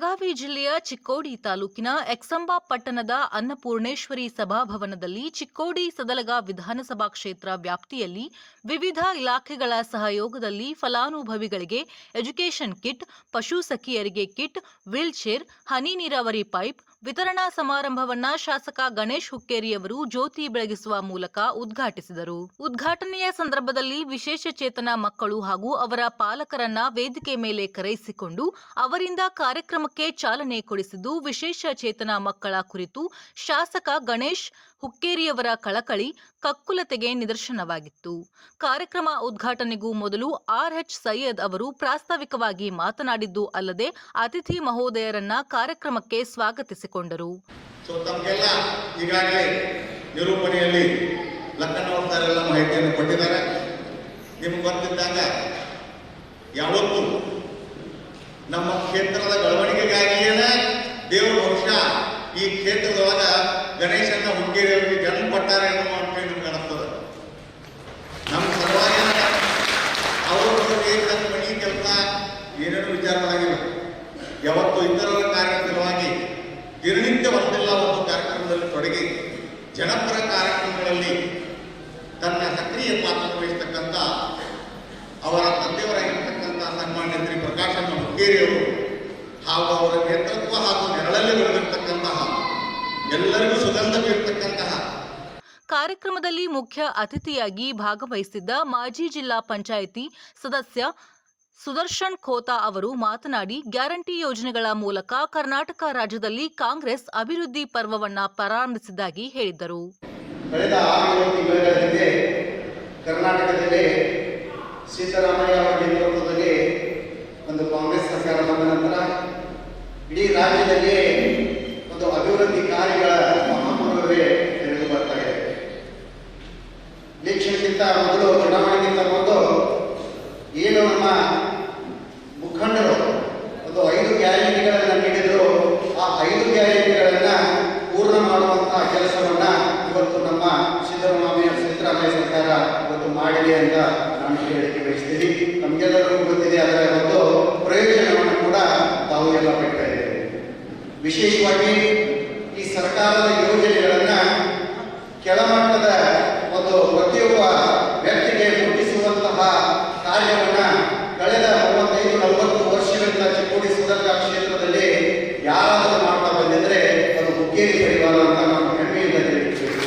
ಬೆಳಗಾವಿ ಜಿಲ್ಲೆಯ ಚಿಕ್ಕೋಡಿ ತಾಲೂಕಿನ ಎಕ್ಸಂಬಾ ಪಟ್ಟಣದ ಅನ್ನಪೂರ್ಣೇಶ್ವರಿ ಸಭಾಭವನದಲ್ಲಿ ಚಿಕ್ಕೋಡಿ ಸದಲಗ ವಿಧಾನಸಭಾ ಕ್ಷೇತ್ರ ವ್ಯಾಪ್ತಿಯಲ್ಲಿ ವಿವಿಧ ಇಲಾಖೆಗಳ ಸಹಯೋಗದಲ್ಲಿ ಫಲಾನುಭವಿಗಳಿಗೆ ಎಜುಕೇಷನ್ ಕಿಟ್, ಪಶು ಸಖಿಯರಿಗೆ ಕಿಟ್, ವೀಲ್ಚೇರ್, ಹನಿ ನೀರಾವರಿ ಪೈಪ್ ವಿತರಣಾ ಸಮಾರಂಭವನ್ನ ಶಾಸಕ ಗಣೇಶ್ ಹುಕ್ಕೇರಿಯವರು ಜ್ಯೋತಿ ಬೆಳಗಿಸುವ ಮೂಲಕ ಉದ್ಘಾಟಿಸಿದರು. ಉದ್ಘಾಟನೆಯ ಸಂದರ್ಭದಲ್ಲಿ ವಿಶೇಷ ಚೇತನ ಮಕ್ಕಳು ಹಾಗೂ ಅವರ ಪಾಲಕರನ್ನ ವೇದಿಕೆ ಮೇಲೆ ಕರೆಯಿಸಿಕೊಂಡು ಅವರಿಂದ ಕಾರ್ಯಕ್ರಮಕ್ಕೆ ಚಾಲನೆ ಕೊಡಿಸಿದ್ದು ವಿಶೇಷ ಚೇತನ ಮಕ್ಕಳ ಕುರಿತು ಶಾಸಕ ಗಣೇಶ್ ಹುಕ್ಕೇರಿಯವರ ಕಳಕಳಿ ಕಕ್ಕುಲತೆಗೆ ನಿದರ್ಶನವಾಗಿತ್ತು. ಕಾರ್ಯಕ್ರಮ ಉದ್ಘಾಟನೆಗೂ ಮೊದಲು ಆರ್ಎಚ್ ಸೈಯದ್ ಅವರು ಪ್ರಾಸ್ತಾವಿಕವಾಗಿ ಮಾತನಾಡಿದ್ದು ಅಲ್ಲದೆ ಅತಿಥಿ ಮಹೋದಯರನ್ನ ಕಾರ್ಯಕ್ರಮಕ್ಕೆ ಸ್ವಾಗತಿಸಿಕೊಂಡರು. ಕೊಟ್ಟಿದ್ದಾರೆ. ನಮ್ಮ ಕ್ಷೇತ್ರದ ಬೆಳವಣಿಗೆಗಾಗಿಯೇ ದೇವರ ಬಹುಶಃ ಈ ಕ್ಷೇತ್ರದೊಳಗ ಗಣೇಶನ ಹುಡುಗಿಯರಿಗೆ ಜನ್ಮ ಕೊಟ್ಟಾರೆ ಅನ್ನೋ ಅನಿಸ್ತದೆ ನಮ್ಮ ಸಲುವಾಗಿ ಅವರು ತನ್ನ ಮನೆ ಕೆಲಸ ಏನೇನು ವಿಚಾರ ಯಾವತ್ತು ಇತರರ ಕಾರ್ಯ ದಿನನಿತ್ಯ ಒಂದಿಲ್ಲ ಒಂದು ಕಾರ್ಯಕ್ರಮದಲ್ಲಿ ತೊಡಗಿ ಜನಪರ ಕಾರ್ಯಕ್ರಮಗಳಲ್ಲಿ ತನ್ನ ಸಕ್ರಿಯ ಪಾತ್ರ ವಹಿಸ್ತಕ್ಕಂಥ ಅವರ ತಂದೆಯವರಾಗಿರ್ತಕ್ಕಂಥ ಸನ್ಮಾನ್ಯ ಶ್ರೀ ಪ್ರಕಾಶನ ಹುಕ್ಕೇರಿಯವರು ಹಾಗೂ ಅವರ ನೇತೃತ್ವ ಹಾಗೂ ನೆರಳಲ್ಲಿ ಬೆಳೆದಿರ್ತಕ್ಕಂತಹ ಎಲ್ಲರಿಗೂ ಸುಗಂಧ ಬೀರ್ತಕ್ಕಂತಹ ಕಾರ್ಯಕ್ರಮದಲ್ಲಿ ಮುಖ್ಯ ಅತಿಥಿಯಾಗಿ ಭಾಗವಹಿಸಿದ್ದ ಮಾಜಿ ಜಿಲ್ಲಾ ಪಂಚಾಯಿತಿ ಸದಸ್ಯ ಸುದರ್ಶನ್ ಖೋತಾ ಅವರು ಮಾತನಾಡಿ ಗ್ಯಾರಂಟಿ ಯೋಜನೆಗಳ ಮೂಲಕ ಕರ್ನಾಟಕ ರಾಜ್ಯದಲ್ಲಿ ಕಾಂಗ್ರೆಸ್ ಅಭಿವೃದ್ಧಿ ಪರ್ವವನ್ನ ಪ್ರಾರಂಭಿಸಿದ್ದಾಗಿ ಹೇಳಿದರು ಕಳೆದ ಆರು ತಿಂಗಳ ಹಿಂದೆ ಕರ್ನಾಟಕದಲ್ಲಿ ಸಿದ್ದರಾಮಯ್ಯ ಅವರ ನೇತೃತ್ವದಲ್ಲಿ ಒಂದು ಕಾಂಗ್ರೆಸ್ ಸರ್ಕಾರ ಬಂದ ನಂತರ ಇಡೀ ರಾಜ್ಯದಲ್ಲಿ ಒಂದು ಅಭಿವೃದ್ಧಿ ಕಾರ್ಯಗಳ ಮಹಾಪೂರ್ವವೇ ನಡೆದು ಬರ್ತಾ ಇದೆ ಇಲೆಕ್ಷನ್ಗಿಂತ ಮೊದಲು ಚುನಾವಣೆಗಿಂತ ಮೊದಲು ಏನು ನಮ್ಮ ಮುಖಂಡರು ಒಂದು ಐದು ಗ್ಯಾರಂಟಿಗಳನ್ನು ನೀಡಿದ್ರು ಆ ಐದು ಗ್ಯಾರಂಟಿಗಳನ್ನ ಪೂರ್ಣ ಮಾಡುವಂತಹ ಕೆಲಸವನ್ನ ಇವತ್ತು ನಮ್ಮ ಸಿದ್ದರಾಮಯ್ಯ ಸಿದ್ದರಾಮಯ್ಯ ಸರ್ಕಾರ ಮಾಡಿದೆ ಅಂತ ನಾನು ಹೇಳಿಕೆ ಬಯಸ್ತೀನಿ. ನಮಗೆಲ್ಲರಿಗೂ ಗೊತ್ತಿದೆ, ಅದರ ಒಂದು ಪ್ರಯೋಜನವನ್ನು ಕೂಡ ತಾವು ಎಲ್ಲ ಪಡ್ತಾ ವಿಶೇಷವಾಗಿ ಈ ಸರ್ಕಾರದ ಯೋಜನೆಗಳನ್ನು ಕೆಳಮಟ್ಟದ ಒಂದು ಪ್ರತಿಯೊಬ್ಬ ವ್ಯಕ್ತಿಗೆ ಮುಟ್ಟಿಸುವಂತಹ ಕಾರ್ಯವನ್ನ ಕಳೆದ ಮೂವತ್ತೈದು ನಲವತ್ತು ವರ್ಷಗಳಿಂದ ಚಿಕ್ಕೋಡಿ ಸುದರ್ಗ ಕ್ಷೇತ್ರದಲ್ಲಿ ಯಾರಾದರೂ ಮಾಡ್ತಾ ಬಂದಿದ್ರೆ ಅದು ಹುಕ್ಕೇರಿ ಪರಿವಾರ ಅಂತ ನಾನು ಹೆಮ್ಮೆಯಿಂದ ತಿಳಿಸುತ್ತೇನೆ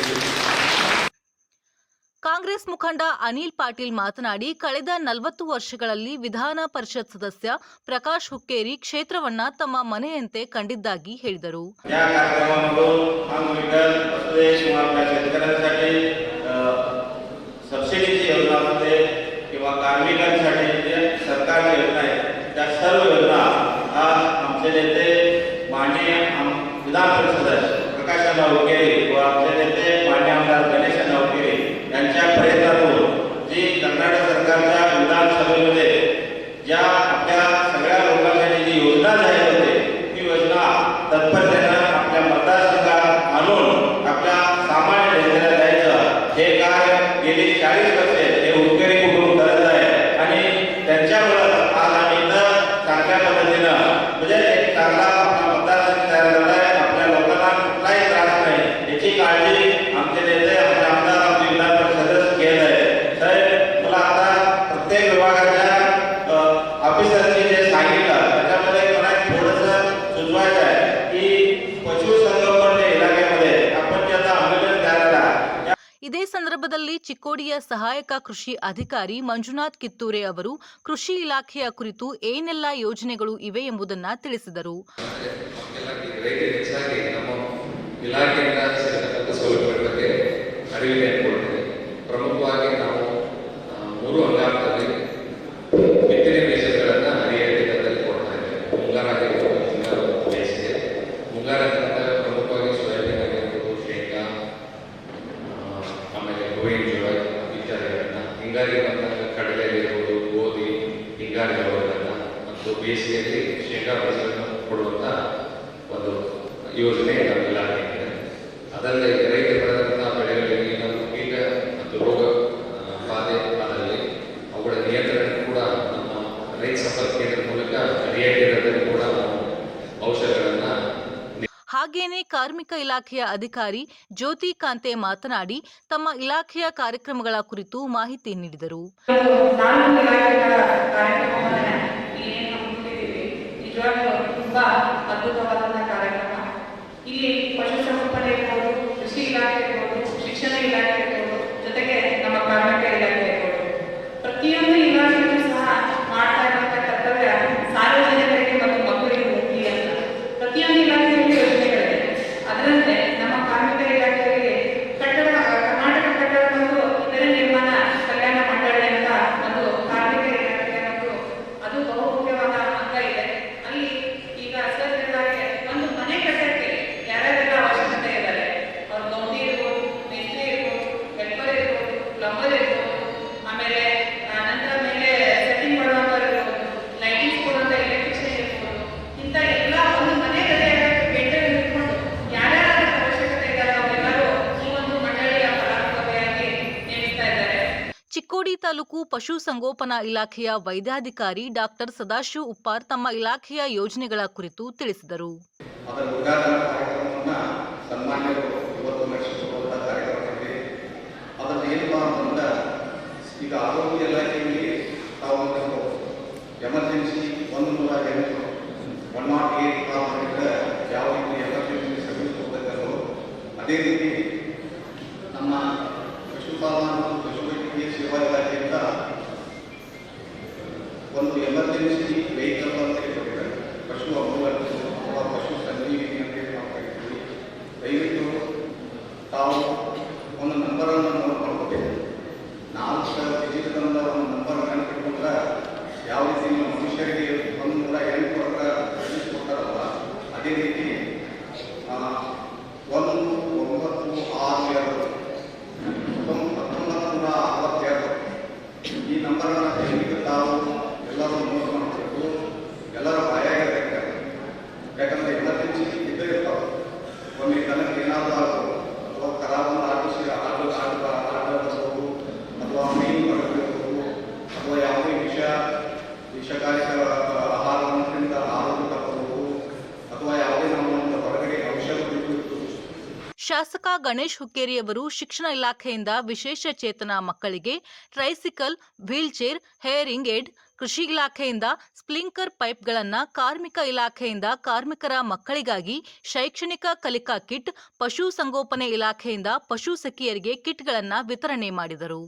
ಕಾಂಗ್ರೆಸ್ ಮುಖಂಡ ಅನಿಲ್ ಪಾಟೀಲ್ ಮಾತನಾಡಿ ಕಳೆದ ನಲವತ್ತು ವರ್ಷಗಳಲ್ಲಿ ವಿಧಾನ ಪರಿಷತ್ ಸದಸ್ಯ ಪ್ರಕಾಶ್ ಹುಕ್ಕೇರಿ ಕ್ಷೇತ್ರವನ್ನ ತಮ್ಮ ಮನೆಯಂತೆ ಕಂಡಿದ್ದಾಗಿ ಹೇಳಿದರು या कार्यक्रमामधून अंग विकल प्रदेश किंवा आपल्या शेतकऱ्यांसाठी अ, सबसिडीची योजना असते किंवा कार्मिकांसाठी जे सरकारची योजना आहे त्या सर्व योजना आज आमचे नेते माननीय आम- विधान परिषद सदस्य प्रकाशराव ಚಿಕ್ಕೋಡಿಯ ಸಹಾಯಕ ಕೃಷಿ ಅಧಿಕಾರಿ ಮಂಜುನಾಥ್ ಕಿತ್ತೂರೆ ಅವರು, ಕೃಷಿ ಇಲಾಖೆಯ ಕುರಿತು ಏನೆಲ್ಲ ಯೋಜನೆಗಳು ಇವೆ ಎಂಬುದನ್ನು ತಿಳಿಸಿದರು. ಪ್ರಮುಖವಾಗಿ ನಾವು ಮೂರು ಇತ್ಯಾದಿಗಳನ್ನ ಹಿಂಗಾರಿ ಬಂದಾಗ ಕಡಲೆ ಇರ್ಬೋದು ಗೋಧಿ ಹಿಂಗಾರಿ ಜೋಳಗಳನ್ನ ಮತ್ತು ಬೇಸಿಗೆಯಲ್ಲಿ ಶೇಂಗಾ ಬೀಜಗಳನ್ನು ಕೊಡುವಂಥ ಒಂದು ಯೋಜನೆ ನಮ್ಮ ಇಲಾಖೆಯಿಂದ ಅದಲ್ಲದೆ ರೈತರು ಬೆಳೆದಂತಹ ಬೆಳೆಗಳಿಗೆ ನಾವು ಕೀಟ ಮತ್ತು ರೋಗ ಆ, ಬಾಧೆ ಆದಲ್ಲಿ ಅವುಗಳ ನಿಯಂತ್ರಣ ಕೂಡ ನಮ್ಮ ರೈತ ಸಂಪರ್ಕ ಕೇಂದ್ರದ ಮೂಲಕ ರಿಯಾಯಿತಿ ದರದಲ್ಲಿ ಕೂಡ ನಾವು ಔಷಧಗಳನ್ನು ಹಾಗೇನೇ ಕಾರ್ಮಿಕ ಇಲಾಖೆಯ ಅಧಿಕಾರಿ ಜ್ಯೋತಿ ಕಾಂತೆ ಮಾತನಾಡಿ, ತಮ್ಮ ಇಲಾಖೆಯ ಕಾರ್ಯಕ್ರಮಗಳ ಕುರಿತು ಮಾಹಿತಿ ನೀಡಿದರು. ಶಿಕ್ಷಣ ಇಲಾಖೆ ಜೊತೆಗೆ ನಮ್ಮ ಕಾರ್ಮಿಕ ಇಲಾಖೆ ಪ್ರತಿಯೊಂದು ಇಲಾಖೆಯೂ ಸಹ ಮಾಡ್ತಾ ಇರುವಂತಹ ಕರ್ತವ್ಯ ಸಾರ್ವಜನಿಕರಿಗೆ ಮತ್ತು ಮಕ್ಕಳಿಗೆ ಮುಖ್ಯ ಅಂತ ಪ್ರತಿಯೊಂದು ಇಲಾಖೆಯಲ್ಲಿ ಯೋಜನೆಗಳಿದೆ ಅದರಂತೆ ನಮ್ಮ ಕಾರ್ಮಿಕ ಇಲಾಖೆಯಲ್ಲಿ ಕಟ್ಟಡ ಕರ್ನಾಟಕ ಕಟ್ಟಡ ಮತ್ತು ಇತರೆ ನಿರ್ಮಾಣ ಕಲ್ಯಾಣ ಮಂಡಳಿ ಅಂತ ಒಂದು ಕಾರ್ಮಿಕ ಇಲಾಖೆ ಮತ್ತು ಅದು ಬಹುಮುಖ್ಯವಾದ ಅಂಗ ಇದೆ ಅಲ್ಲಿ ಈಗ ಸರ್ ಹೇಳಿದಾಗೆ ಒಂದು ಮನೆ ಕಟ್ಟಕ್ಕೆ ಯಾರ್ಯಾರೆಲ್ಲ ಅವಶ್ಯಕತೆ ಇದ್ದಾರೆ ಅವ್ರು ಗೌಂಡಿ ಇರ್ಬೋದು ಮೇಸ್ತ್ರಿ ಇರ್ಬೋದು ಹೆಲ್ಪರ್ ಇರ್ಬೋದು ಪ್ಲಂಬರ್ ಇರ್ಬೋದು ಆಮೇಲೆ ಆ, ನಂತರ ಮೇಲೆ ಸೆಟ್ಟಿಂಗ್ ಮಾಡುವಂಥವ್ರು ಇರ್ಬೋದು ಲೈಟಿಂಗ್ಸ್ ಕೊಡುವಂಥ ಎಲೆಕ್ಟ್ರಿಷಿಯನ್ ಇರ್ಬೋದು ಇಂಥ ಎಲ್ಲ ಒಂದು ಮನೆ ಕಟ್ಟೆಯಾಗಕ್ಕೆ ಪೇಂಟರ್ ಇಟ್ಕೊಂಡು ಯಾರ್ಯಾರ ಅವಶ್ಯಕತೆ ಇದ್ದಾರೆ ಅವರೆಲ್ಲರೂ ಈ ಒಂದು ಮಂಡಳಿಯ ಫಲಾನುಭವಿಯಾಗಿ ನೇಮಿಸ್ತಾ ಇದ್ದಾರೆ ಚಿಕ್ಕೋಡಿ ತಾಲೂಕು ಪಶು ಸಂಗೋಪನಾ ಇಲಾಖೆಯ ವೈದ್ಯಾಧಿಕಾರಿ ಡಾಕ್ಟರ್ ಸದಾಶಿವ ಉಪ್ಪಾರ್ ತಮ್ಮ ಇಲಾಖೆಯ ಯೋಜನೆಗಳ ಕುರಿತು ತಿಳಿಸಿದರು. ಅದೇ ರೀತಿ ನಮ್ಮ ಪಶುಪಾಲನಾ ಮತ್ತು ಪಶುವೈದ್ಯಕೀಯ ಸೇವಾ ಇಲಾಖೆಯಿಂದ ಒಂದು ಎಮರ್ಜೆನ್ಸಿ ವೆಹಿಕಲ್ ಅಂತ ಕೊಟ್ಟಿದ್ದಾರೆ ಪಶು ಅಂಬುಲೆನ್ಸ್ ಅಥವಾ ಪಶು ಸಂಜೀವಿನಿ ಅಂತ ಹೇಳಿ ನಾವು ಕರಿತೀವಿ ದಯವಿಟ್ಟು ತಾವು ಒಂದು ನಂಬರನ್ನು ನೋಟ್ ಮಾಡ್ಕೋಬೇಕು ನಾಲ್ಕು ಡಿಜಿಟ್ನಿಂದ ಒಂದು ನಂಬರ್ ನೆನಪಿಟ್ಕೊಂಡ್ರೆ ಯಾವ ರೀತಿ ನೀವು ಮನುಷ್ಯರಿಗೆ ಒಂದು ನೂರ ಎಂಟು ವರ್ಷ ಸರ್ವಿಸ್ ಕೊಡ್ತಾರಲ್ಲ ಅದೇ ರೀತಿ ಆ, ಒಂದು ಒಂಬತ್ತು ಆರು ಎರಡು ಹತ್ತೊಂಬತ್ತು ನೂರ ಅರವತ್ತೆರಡು ಈ ನಂಬರನ್ನು ದಯವಿಟ್ಟು ತಾವು ಎಲ್ಲರೂ ನೋಟ್ ಮಾಡಬೇಕು ಎಲ್ಲರೂ ಬಾಯಾಗಿರ್ಬೇಕು ಯಾಕಂದ್ರೆ ಎಮರ್ಜೆನ್ಸಿ ಇದ್ದೇ ಇರ್ತಾವೆ ಒಮ್ಮೆ ತನಗೆ ಏನಾದರೂ ಆಗ್ಬೋದು ಅಥವಾ ಖರಾಬ್ ಒಂದು ಆಟೋ ಆಟೋ ಆಟೋ ಆಟೋ ಬರ್ಬೋದು ಅಥವಾ ಮೀನು ಬರ್ಬೋದು ಅಥವಾ ಯಾವುದೇ ವಿಷ ವಿಷಕಾರಿಕ ಆಹಾರವನ್ನು ತಿಂದ ಆರೋಗ್ಯ ತಪ್ಪಬಹುದು ಅಥವಾ ಯಾವುದೇ ನಮ್ಮ ಒಂದು ಹೊರಗಡೆ ಔಷಧ ಬಿಟ್ಟು ಶಾಸಕ ಗಣೇಶ್ ಹುಕ್ಕೇರಿಯವರು ಶಿಕ್ಷಣ ಇಲಾಖೆಯಿಂದ ವಿಶೇಷ ಚೇತನ ಮಕ್ಕಳಿಗೆ ಟ್ರೈಸಿಕಲ್, ವೀಲ್ಚೇರ್, ಹೇರಿಂಗ್ ಏಡ್, ಕೃಷಿ ಇಲಾಖೆಯಿಂದ ಸ್ಪ್ಲಿಂಕರ್ ಪೈಪ್ಗಳನ್ನು ಕಾರ್ಮಿಕ ಇಲಾಖೆಯಿಂದ ಕಾರ್ಮಿಕರ ಮಕ್ಕಳಿಗಾಗಿ ಶೈಕ್ಷಣಿಕ ಕಲಿಕಾ ಕಿಟ್ ಪಶುಸಂಗೋಪನೆ ಇಲಾಖೆಯಿಂದ ಪಶು ಸಖಿಯರಿಗೆ ಕಿಟ್ಗಳನ್ನು ವಿತರಣೆ ಮಾಡಿದರು.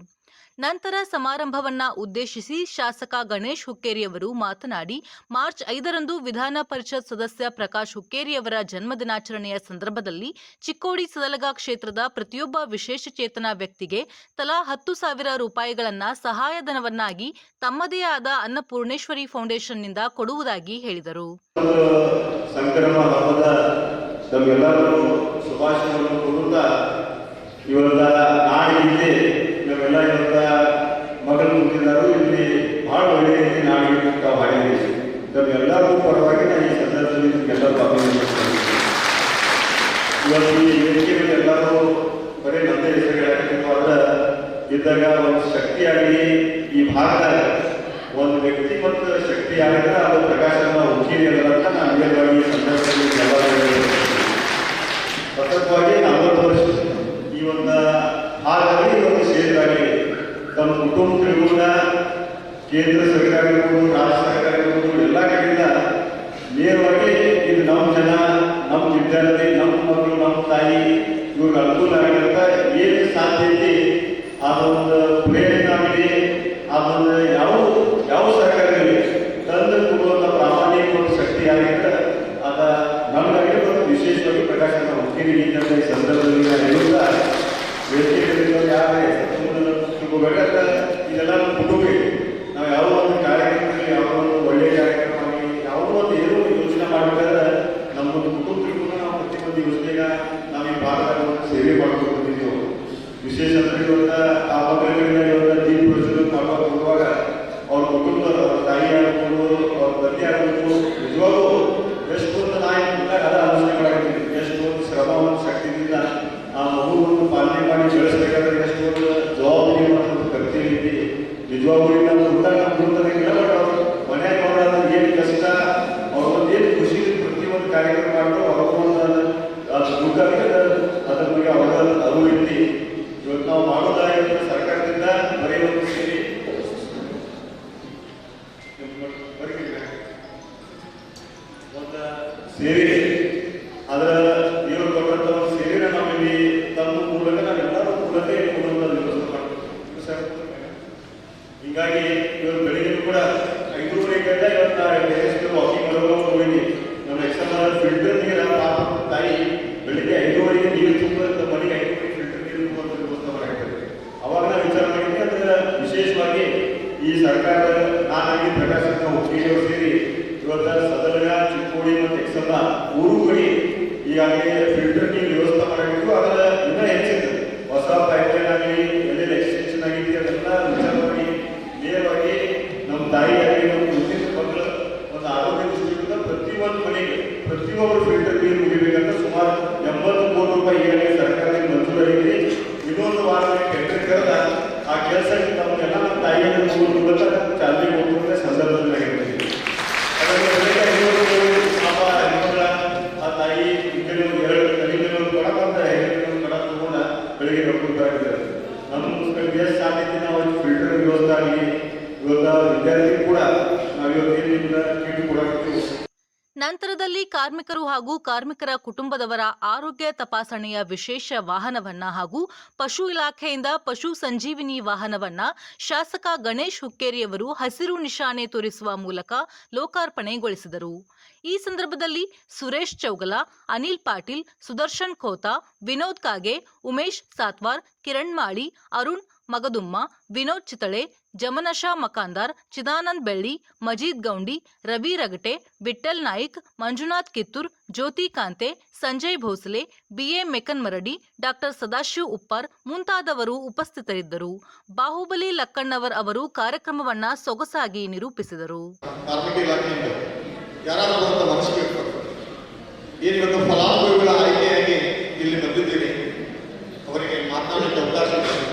ನಂತರ ಸಮಾರಂಭವನ್ನ ಉದ್ದೇಶಿಸಿ ಶಾಸಕ ಗಣೇಶ್ ಹುಕ್ಕೇರಿಯವರು ಮಾತನಾಡಿ, ಮಾರ್ಚ್ ಐದರಂದು ವಿಧಾನ ಪರಿಷತ್ ಸದಸ್ಯ ಪ್ರಕಾಶ್ ಹುಕ್ಕೇರಿಯವರ ಜನ್ಮದಿನಾಚರಣೆಯ ಸಂದರ್ಭದಲ್ಲಿ ಚಿಕ್ಕೋಡಿ ಸದಲಗ ಕ್ಷೇತ್ರದ ಪ್ರತಿಯೊಬ್ಬ ವಿಶೇಷಚೇತನ ವ್ಯಕ್ತಿಗೆ ತಲಾ ಹತ್ತು ಸಾವಿರ ರೂಪಾಯಿಗಳನ್ನ ಸಹಾಯಧನವನ್ನಾಗಿ ತಮ್ಮದೇ ಆದ ಅನ್ನಪೂರ್ಣೇಶ್ವರಿ ಫೌಂಡೇಶನ್ನಿಂದ ಕೊಡುವುದಾಗಿ ಹೇಳಿದರು. ಇವತ್ತ ನಾಡಿಗೆ ನಾವೆಲ್ಲ ಇವತ್ತ ಮಗನ ಮುಂದಿದ್ದಾರೆ ಇಲ್ಲಿ ಬಹಳ ಒಳ್ಳೆಯ ರೀತಿ ನಾಡಿಗೆ ತಾವು ಹಾಡಿದ್ದೀವಿ ನಮ್ಮೆಲ್ಲರೂ ಪರವಾಗಿ ನಾನು ಈ ಸಂದರ್ಭದಲ್ಲಿ ನಿಮಗೆಲ್ಲರೂ ಅಭಿನಂದಿಸ್ತೇನೆ ಇವತ್ತು ಈ ವೇದಿಕೆ ಮೇಲೆ ಎಲ್ಲರೂ ಬರೀ ನಂದೇ ಹೆಸರು ಅಂದ್ರೆ ಇದ್ದಾಗ ಒಂದು ಶಕ್ತಿಯಾಗಿ ಈ ಭಾರತ ಒಂದು ವ್ಯಕ್ತಿ ಮತ್ತು ಶಕ್ತಿ ಆಗಿದ್ರೆ ಅದು ಪ್ರಕಾಶನ ಉಕ್ಕೇರಿ ಅಂತ ನಾನು ನೇರವಾಗಿ ಈ ಸಂದರ್ಭದಲ್ಲಿ ಎಲ್ಲರೂ. ಸತತವಾಗಿ ನಲವತ್ತು ವರ್ಷ ಈ ಒಂದು ಭಾಗದಲ್ಲಿ ಈ ಒಂದು ಕ್ಷೇತ್ರ ಆಗಿ ತಮ್ಮ ಕುಟುಂಬಗಳಿಗೂ ಕೂಡ ಕೇಂದ್ರ ಪ್ರತಿಯೊಬ್ಬರು ಫಿಲ್ಟರ್ ನೀರು ಮುಗಿಬೇಕಂತ ಸುಮಾರು ಎಂಬತ್ತು ಕೋಟಿ ರೂಪಾಯಿ ಈಗಾಗಲೇ ಸರ್ಕಾರದಿಂದ ಮಂಜೂರಾಗಿದೆ ಇನ್ನೊಂದು ವಾರದಲ್ಲಿ ಟೆಂಡರ್ ಕರೆದ ಆ ಕೆಲಸಕ್ಕೆ ನಮಗೆಲ್ಲ ನಮ್ಮ ತಾಯಿಯನ್ನು ಮೂಲಕ ಚಾಲನೆ ಕೊಡುವಂಥ ಸಂದರ್ಭದಲ್ಲಿ ಆಗಿರ್ತದೆ ಅದರಲ್ಲಿ ಬೆಳಗ್ಗೆ ಐನೂರು ಪಾಪ ಹೆಣ್ಮಕ್ಳ ಆ ತಾಯಿ ಮುಂಜಾನೆ ಒಂದು ಎರಡು ಕಡಿಮೆ ಒಂದು ಕೊಡ ಬಂದ ಒಂದು ಕೊಡ ತಗೊಂಡ ಬೆಳಿಗ್ಗೆ ನೋಡ್ಕೊಳ್ತಾ ಇದ್ದಾರೆ ನಮ್ಮ ದೇಶ ಸಾಧ್ಯತೆ ನಾವು ಫಿಲ್ಟರ್ ವ್ಯವಸ್ಥೆ ಆಗಲಿ ಇವತ್ತ ವಿದ್ಯಾರ್ಥಿ ಕೂಡ ನಾವು ಇವತ್ತೇನಿಂದ ಕಿಟ್ ಕೊಡಾಕ್ತೀವಿ ನಂತರದಲ್ಲಿ ಕಾರ್ಮಿಕರು ಹಾಗೂ ಕಾರ್ಮಿಕರ ಕುಟುಂಬದವರ ಆರೋಗ್ಯ ತಪಾಸಣೆಯ ವಿಶೇಷ ವಾಹನವನ್ನ ಹಾಗೂ ಪಶು ಇಲಾಖೆಯಿಂದ ಪಶು ಸಂಜೀವಿನಿ ವಾಹನವನ್ನ ಶಾಸಕ ಗಣೇಶ್ ಹುಕ್ಕೇರಿಯವರು ಹಸಿರು ನಿಶಾನೆ ತೋರಿಸುವ ಮೂಲಕ ಲೋಕಾರ್ಪಣೆಗೊಳಿಸಿದರು. ಈ ಸಂದರ್ಭದಲ್ಲಿ ಸುರೇಶ್ ಚೌಗಲ, ಅನಿಲ್ ಪಾಟೀಲ್, ಸುದರ್ಶನ್ ಖೋತಾ ವಿನೋದ್ ಕಾಗೆ, ಉಮೇಶ್ ಸಾತ್ವಾರ್, ಕಿರಣ್ ಮಾಳಿ, ಅರುಣ್ ಮಗದುಮ್ಮ, ವಿನೋದ್ ಚಿತಳೆ, ಜಮನಶಾ ಮಕಾಂದಾರ್, ಚಿದಾನಂದ್ ಬೆಳ್ಳಿ, ಮಜೀದ್ ಗೌಂಡಿ, ರವಿ ರಗಟೆ ವಿಠ್ಠಲ್ ನಾಯ್ಕ್, ಮಂಜುನಾಥ್ ಕಿತ್ತೂರ್, ಜ್ಯೋತಿ ಕಾಂತೆ, ಸಂಜಯ್ ಭೋಸಲೆ, ಬಿಎ ಮೆಕನ್ಮರಡಿ ಡಾಕ್ಟರ್ ಸದಾಶಿವ್ ಉಪ್ಪಾರ್ ಮುಂತಾದವರು ಉಪಸ್ಥಿತರಿದ್ದರು. ಬಾಹುಬಲಿ ಲಕ್ಕಣ್ಣವರ್ ಅವರು ಕಾರ್ಯಕ್ರಮವನ್ನ ಸೊಗಸಾಗಿ ನಿರೂಪಿಸಿದರು. ಕಾರ್ಮಿಕ ಇಲಾಖೆಯಿಂದ ಇಲ್ಲಿ ಅವರಿಗೆ ಇರ್ತಾರೆ ಏನು